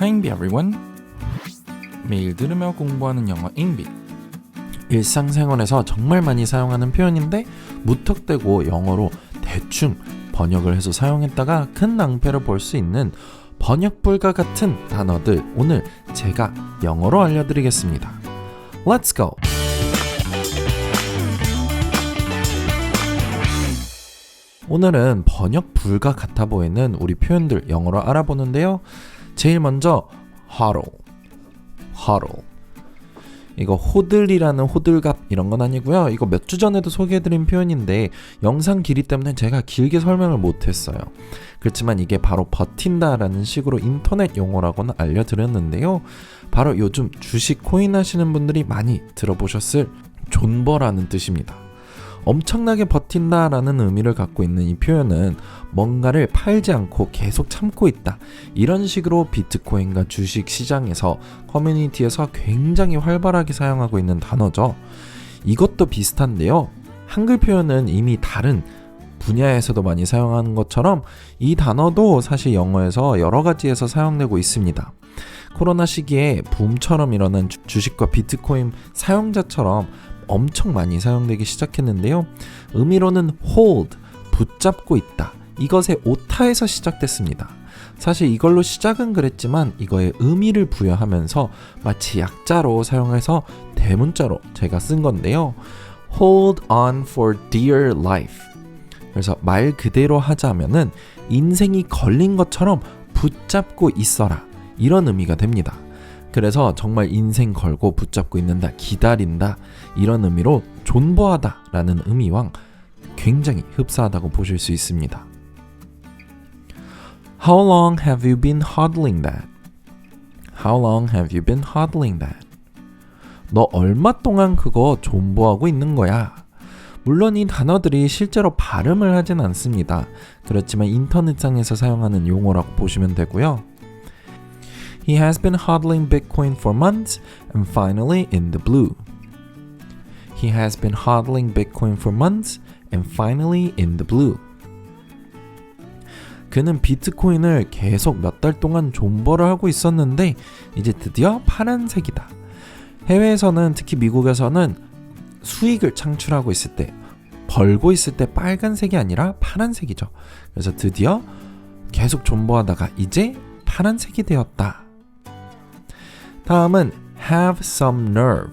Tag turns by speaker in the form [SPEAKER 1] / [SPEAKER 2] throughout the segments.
[SPEAKER 1] Hi, everyone. 매일 들으며 공부하는 영어 잉비. 일상생활에서 정말 많이 사용하는 표현인데 무턱대고 영어로 대충 번역을 해서 사용했다가 큰 낭패를 볼 수 있는 번역 불가 같은 단어들 오늘 제가 영어로 알려드리겠습니다. Let's go. 오늘은 번역 불가 같아 보이는 우리 표현들 영어로 알아보는데요. 제일 먼저 huddle, huddle. 이거 호들이라는 호들갑 이런 건 아니고요. 이거 몇 주 전에도 소개해드린 표현인데 영상 길이 때문에 제가 길게 설명을 못했어요. 그렇지만 이게 바로 버틴다라는 식으로 인터넷 용어라고는 알려드렸는데요. 바로 요즘 주식 코인 하시는 분들이 많이 들어보셨을 존버라는 뜻입니다. 엄청나게 버틴다 라는 의미를 갖고 있는 이 표현은 뭔가를 팔지 않고 계속 참고 있다. 이런 식으로 비트코인과 주식 시장에서 커뮤니티에서 굉장히 활발하게 사용하고 있는 단어죠. 이것도 비슷한데요. 한글 표현은 이미 다른 분야에서도 많이 사용하는 것처럼 이 단어도 사실 영어에서 여러 가지에서 사용되고 있습니다. 코로나 시기에 붐처럼 일어난 주식과 비트코인 사용자처럼 엄청 많이 사용되기 시작했는데요. 의미로는 hold, 붙잡고 있다. 이것의 오타에서 시작됐습니다. 사실 이걸로 시작은 그랬지만 이거의 의미를 부여하면서 마치 약자로 사용해서 대문자로 제가 쓴 건데요. hold on for dear life. 그래서 말 그대로 하자면은 인생이 걸린 것처럼 붙잡고 있어라. 이런 의미가 됩니다. 그래서 정말 인생 걸고 붙잡고 있는다, 기다린다 이런 의미로 존버하다 라는 의미와 굉장히 흡사하다고 보실 수 있습니다. How long have you been hodling that? How long have you been hodling that? 너 얼마 동안 그거 존버하고 있는 거야? 물론 이 단어들이 실제로 발음을 하진 않습니다. 그렇지만 인터넷상에서 사용하는 용어라고 보시면 되고요. He has been hodling Bitcoin for months and finally in the blue. He has been hodling Bitcoin for months and finally in the blue. 그는 비트코인을 계속 몇 달 동안 존버를 하고 있었는데 이제 드디어 파란색이다. 해외에서는 특히 미국에서는 수익을 창출하고 있을 때 벌고 있을 때 빨간색이 아니라 파란색이죠. 그래서 드디어 계속 존버하다가 이제 파란색이 되었다. 다음은 have some nerve.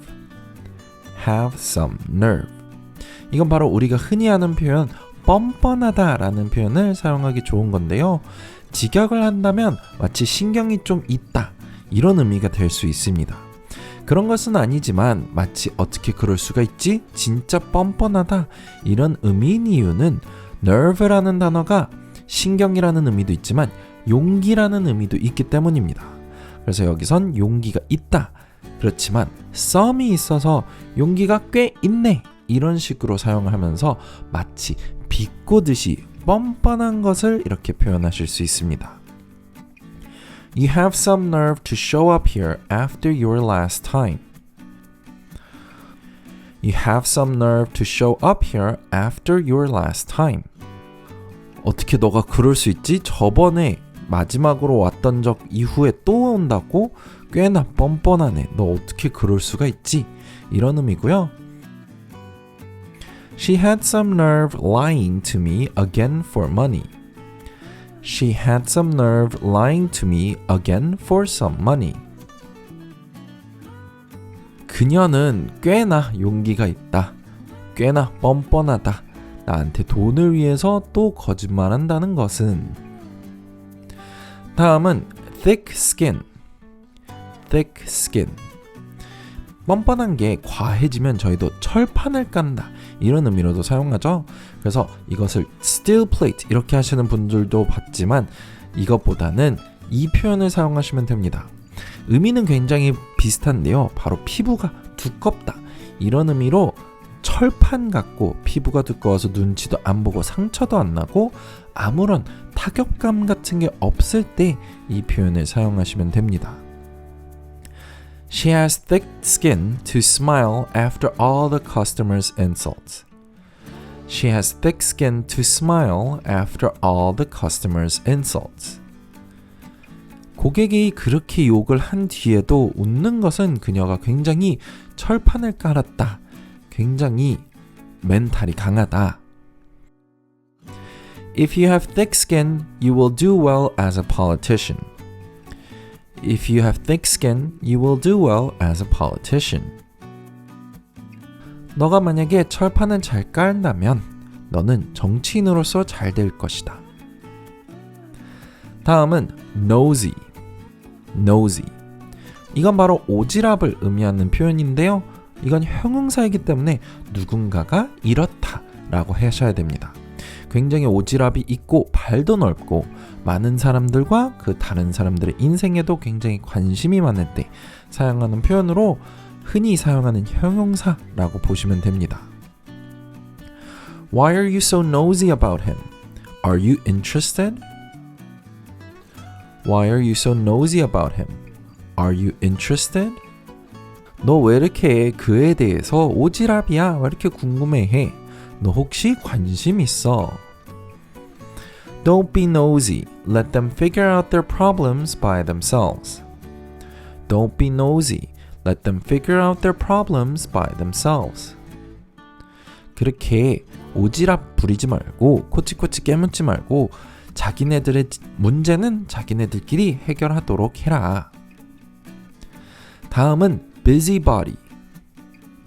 [SPEAKER 1] have some nerve. 이건 바로 우리가 흔히 하는 표현 뻔뻔하다라는 표현을 사용하기 좋은 건데요. 직역을 한다면 마치 신경이 좀 있다. 이런 의미가 될 수 있습니다. 그런 것은 아니지만 마치 어떻게 그럴 수가 있지? 진짜 뻔뻔하다. 이런 의미인 이유는 nerve라는 단어가 신경이라는 의미도 있지만 용기라는 의미도 있기 때문입니다. 그래서 여기선 용기가 있다. 그렇지만 썸이 있어서 용기가 꽤 있네. 이런 식으로 사용을 하면서 마치 비꼬듯이 뻔뻔한 것을 이렇게 표현하실 수 있습니다. You have some nerve to show up here after your last time. You have some nerve to show up here after your last time. 어떻게 너가 그럴 수 있지? 저번에 마지막으로 왔던 적 이후에 또 온다고? 꽤나 뻔뻔하네. 너 어떻게 그럴 수가 있지? 이런 의미고요. She had some nerve lying to me again for money. She had some nerve lying to me again for some money. 그녀는 꽤나 용기가 있다. 꽤나 뻔뻔하다. 나한테 돈을 위해서 또 거짓말한다는 것은 다음은 thick skin. thick skin. 뻔뻔한 게 과해지면 저희도 철판을 깐다 이런 의미로도 사용하죠. 그래서 이것을 steel plate 이렇게 하시는 분들도 봤지만 이것보다는 이 표현을 사용하시면 됩니다. 의미는 굉장히 비슷한데요. 바로 피부가 두껍다 이런 의미로 철판 같고 피부가 두꺼워서 눈치도 안 보고 상처도 안 나고 아무런 타격감 같은 게 없을 때 이 표현을 사용하시면 됩니다. She has thick skin to smile after all the customers' insults. She has thick skin to smile after all the customers' insults. 고객이 그렇게 욕을 한 뒤에도 웃는 것은 그녀가 굉장히 철판을 깔았다. 굉장히 멘탈이 강하다. If you have thick skin, you will do well as a politician. If you have thick skin, you will do well as a politician. 너가 만약에 철판을 잘 깔다면 너는 정치인으로서 잘 될 것이다. 다음은 nosy. nosy. 이건 바로 오지랖을 의미하는 표현인데요. 이건 형용사이기 때문에 누군가가 이렇다라고 하셔야 됩니다. 굉장히 오지랖이 있고 발도 넓고 많은 사람들과 그 다른 사람들의 인생에도 굉장히 관심이 많을 때 사용하는 표현으로 흔히 사용하는 형용사라고 보시면 됩니다. Why are you so nosy about him? Are you interested? Why are you so nosy about him? Are you interested? 너 왜 이렇게 그에 대해서 오지랖이야? 왜 이렇게 궁금해해? 너 혹시 관심 있어? Don't be nosy. Let them figure out their problems by themselves. Don't be nosy. Let them figure out their problems by themselves. 그렇게 오지랖 부리지 말고 코치코치 깨묻지 말고 자기네들의 문제는 자기네들끼리 해결하도록 해라. 다음은 busybody.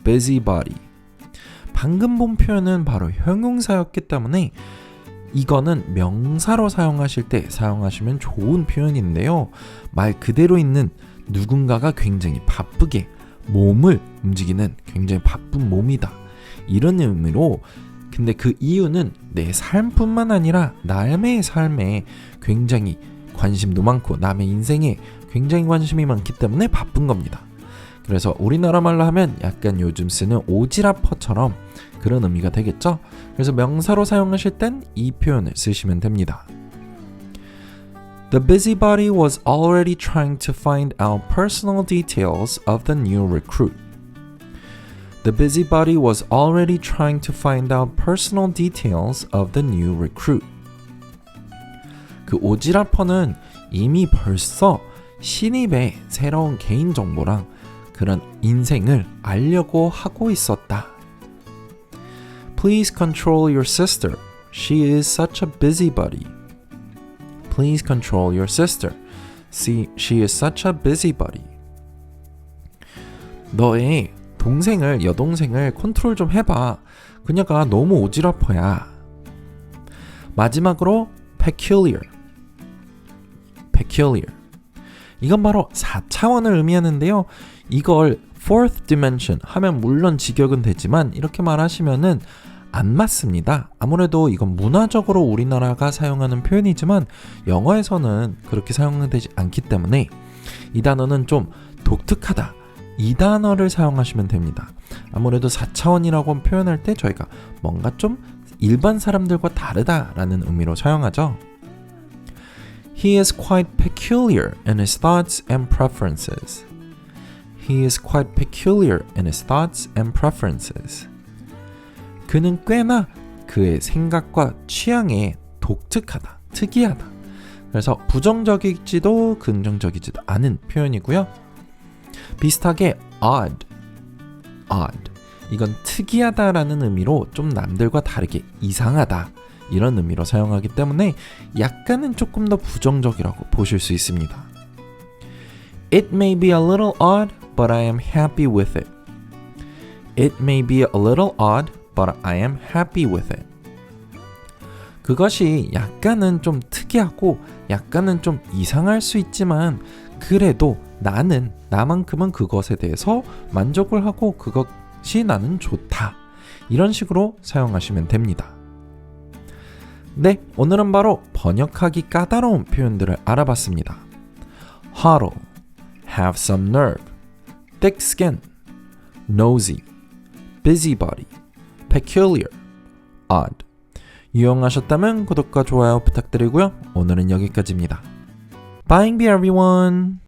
[SPEAKER 1] busybody. 방금 본 표현은 바로 형용사였기 때문에 이거는 명사로 사용하실 때 사용하시면 좋은 표현인데요. 말 그대로 있는 누군가가 굉장히 바쁘게 몸을 움직이는 굉장히 바쁜 몸이다. 이런 의미로 근데 그 이유는 내 삶뿐만 아니라 남의 삶에 굉장히 관심도 많고 남의 인생에 굉장히 관심이 많기 때문에 바쁜 겁니다. 그래서 우리나라 말로 하면 약간 요즘 쓰는 오지랖퍼처럼 그런 의미가 되겠죠? 그래서 명사로 사용하실 땐 이 표현을 쓰시면 됩니다. The busybody was already trying to find out personal details of the new recruit. The busybody was already trying to find out personal details of the new recruit. 그 오지랖퍼는 이미 벌써 신입의 새로운 개인 정보랑 그런 인생을 알려고 하고 있었다. Please control your sister. She is such a busybody. Please control your sister. See, she is such a busybody. 너의 동생을 여동생을 컨트롤 좀 해봐. 그녀가 너무 오지랖퍼야. 마지막으로 peculiar. peculiar. 이건 바로 4차원을 의미하는데요. 이걸 fourth dimension 하면 물론 직역은 되지만 이렇게 말하시면은 안 맞습니다. 아무래도 이건 문화적으로 우리나라가 사용하는 표현이지만 영어에서는 그렇게 사용되지 않기 때문에 이 단어는 좀 독특하다. 이 단어를 사용하시면 됩니다. 아무래도 4차원이라고 표현할 때 저희가 뭔가 좀 일반 사람들과 다르다라는 의미로 사용하죠. He is quite peculiar in his thoughts and preferences. He is quite peculiar in his thoughts and preferences. 그는 꽤나 그의 생각과 취향에 독특하다, 특이하다. 그래서 부정적이지도 긍정적이지도 않은 표현이고요. 비슷하게 odd, odd. 이건 특이하다라는 의미로 좀 남들과 다르게 이상하다. 이런 의미로 사용하기 때문에 약간은 조금 더 부정적이라고 보실 수 있습니다. It may be a little odd, but I am happy with it. It may be a little odd, but I am happy with it. 그것이 약간은 좀 특이하고 약간은 좀 이상할 수 있지만 그래도 나는 나만큼은 그것에 대해서 만족을 하고 그것이 나는 좋다. 이런 식으로 사용하시면 됩니다. 네, 오늘은 바로 번역하기 까다로운 표현들을 알아봤습니다. hollow, have some nerve, thick skin, nosy, busybody, peculiar, odd. 유용하셨다면 구독과 좋아요 부탁드리고요. 오늘은 여기까지입니다. Bye everyone!